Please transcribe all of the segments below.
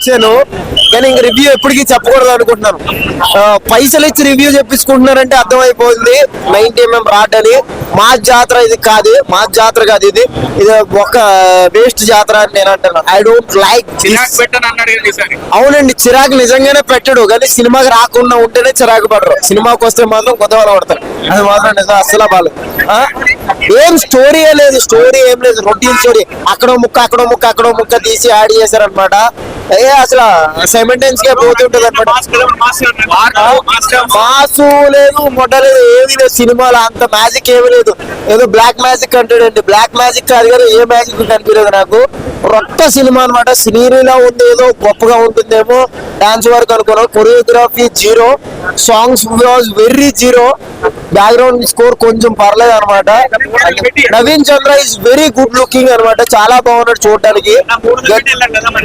వచ్చాను. కానీ ఇంక రివ్యూ ఎప్పటికీ చెప్పకూడదు అనుకుంటున్నాను. పైసలు ఇచ్చి రివ్యూ చెప్పించుకుంటున్నారంటే అర్థమైపోయింది. నైన్టీ ఎంఎం రాడ్ అని. మా జాతర ఇది కాదు. మా జాతర కాదు ఇది. ఇది ఒక వేస్ట్ జాతర అని నేను అంటున్నాను ఐ డోంట్ లైక్ అవునండి చిరాకు నిజంగానే పెట్టడు. కానీ సినిమాకి రాకుండా ఉంటేనే చిరాకు పడరు. సినిమాకి వస్తే మాత్రం కొత్తవాళ్ళు పడతారు అది మాత్రం నిజం. అస్సలు బాలు ఏం స్టోరీ లేదు. స్టోరీ ఏం లేదు. రొటీన్ స్టోరీ అక్కడో ముక్క అక్కడో ముక్క అక్కడో ముక్క తీసి యాడ్ చేశారనమాట ఏ అసలు సెమెంటెన్స్గా పోతుంటది అనమాట మాసు లేదు మొట్ట లేదు ఏమీ లేదు సినిమాలో అంత మ్యాజిక్ ఏమీ లేదు. ఏదో బ్లాక్ మ్యాజిక్ అంటాడండి. బ్లాక్ మ్యాజిక్ కాదు కానీ ఏ మ్యాజిక్ కనిపించలేదు నాకు. రొట్ట సినిమా అనమాట సినీరీలా ఉంది ఏదో గొప్పగా ఉంటుందేమో. డాన్స్ వర్క్ అనుకున్నాను choreography zero. Songs was very zero background score కొంచెం పర్లేదు అనమాట Naveen Chandra is very good looking అనమాట చాలా బాగున్నాడు చూడడానికి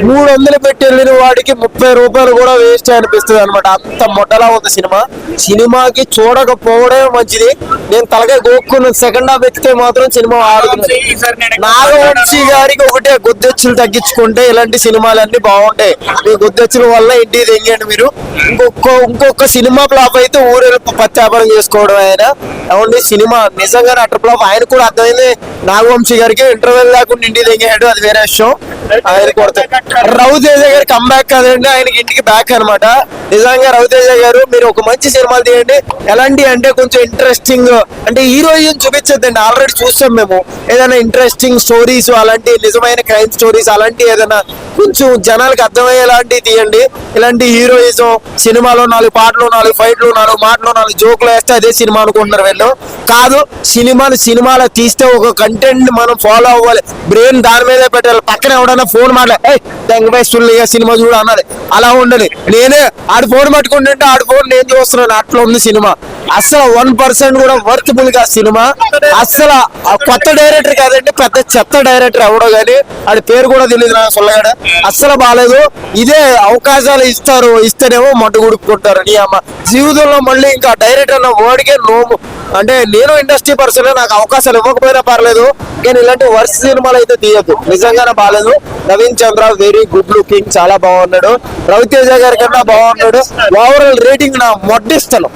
మూడు వందలు పెట్టి వెళ్ళిన వాడికి ముప్పై రూపాయలు కూడా వేస్ట్ అనిపిస్తుంది అనమాట అంత మొట్టలా ఉంది సినిమా. సినిమాకి చూడకపోవడమే మంచిది. నేను తలకాయ గోక్కున్న సెకండ్ హాఫ్ ఎక్కితే మాత్రం సినిమా ఆడుతుంది. ఈసారి నాగవంశీ గారికి ఒకటే గుద్దెచ్చులు తగ్గించుకుంటే ఇలాంటి సినిమాలన్నీ బాగుంటాయి. మీ గుద్దెచ్చుల వల్ల ఇంటికి తెంగండి మీరు ఇంకొక ఇంకొక సినిమా ఫ్లాప్ అయితే ఊరేళ్ళు ప్రత్యాపనం వ్యాపారం చేసుకోవడం ఆయన. అవునండి సినిమా నిజంగా అట్ట ఫ్లాప్ ఆయన కూడా అర్థమైంది. నాగవంశీ గారికి ఇంటర్వెల్ లేకుండా ఇంటికి దిగాడు అది వేరే విషయం. ఆయన కొడతాయి రవితేజ గారి కంబ్యాక్ కదండి ఆయనకి ఇంటికి బ్యాక్ అన్నమాట. నిజంగా రవితేజ గారు మీరు ఒక మంచి సినిమాలు తీయండి. ఎలాంటి అంటే కొంచెం ఇంట్రెస్టింగ్ అంటే హీరోయిన్ చూపించొద్దండి ఆల్రెడీ చూసాం మేము. ఏదైనా ఇంట్రెస్టింగ్ స్టోరీస్ అలాంటి నిజమైన క్రైమ్ స్టోరీస్ అలాంటి ఏదైనా కొంచెం జనాలకు అర్థమయ్యేలాంటివి తీయండి. ఇలాంటి హీరోయిజం సినిమాలో నాలుగు పాటలు నాలుగు ఫైట్లు నాలుగు మాటలు నాలుగు జోకులు వేస్తే అదే సినిమా అనుకుంటున్నారు వీళ్ళు. కాదు సినిమాలు సినిమాలో తీస్తే ఒక కంటెంట్ మనం ఫాలో అవ్వాలి. బ్రెయిన్ దాని మీదే పెట్టాలి. పక్కన ఎవడన్నా ఫోన్ మాట్లాడే దెంగపై సుల్లిగా సినిమా చూడ అన్నది. అలా ఉండాలి. నేనే ఆడు ఫోన్ పట్టుకుంటుంటే ఆడు ఫోన్ నేను చూస్తున్నాను. అట్లా ఉంది సినిమా. అసలు వన్ పర్సెంట్ కూడా వర్త్ఫుల్గా సినిమా. అసలు కొత్త డైరెక్టర్ కాదండి పెద్ద చెత్త డైరెక్టర్ ఎవడో గానీ ఆడి పేరు కూడా తెలియదు నా సొల్లగాడ. అస్సలు బాగాలేదు ఇదే అవకాశాలు ఇస్తారు ఇస్తేనేమో మట్టుగుడుకుంటారు నీ అమ్మ జీవితంలో మళ్ళీ ఇంకా డైరెక్ట్ అన్న వర్డ్కే నోము అంటే నేను ఇండస్ట్రీ పర్సన్ నాకు అవకాశాలు ఇవ్వకపోయినా పర్లేదు. నేను ఇలాంటి వర్స్ సినిమాలు అయితే తీయద్దు. నిజంగానే బాగాలేదు Naveen Chandra very good looking చాలా బాగున్నాడు. రవితేజ గారి కన్నా బాగున్నాడు. ఓవరాల్ రేటింగ్ నా మొట్టిస్తాను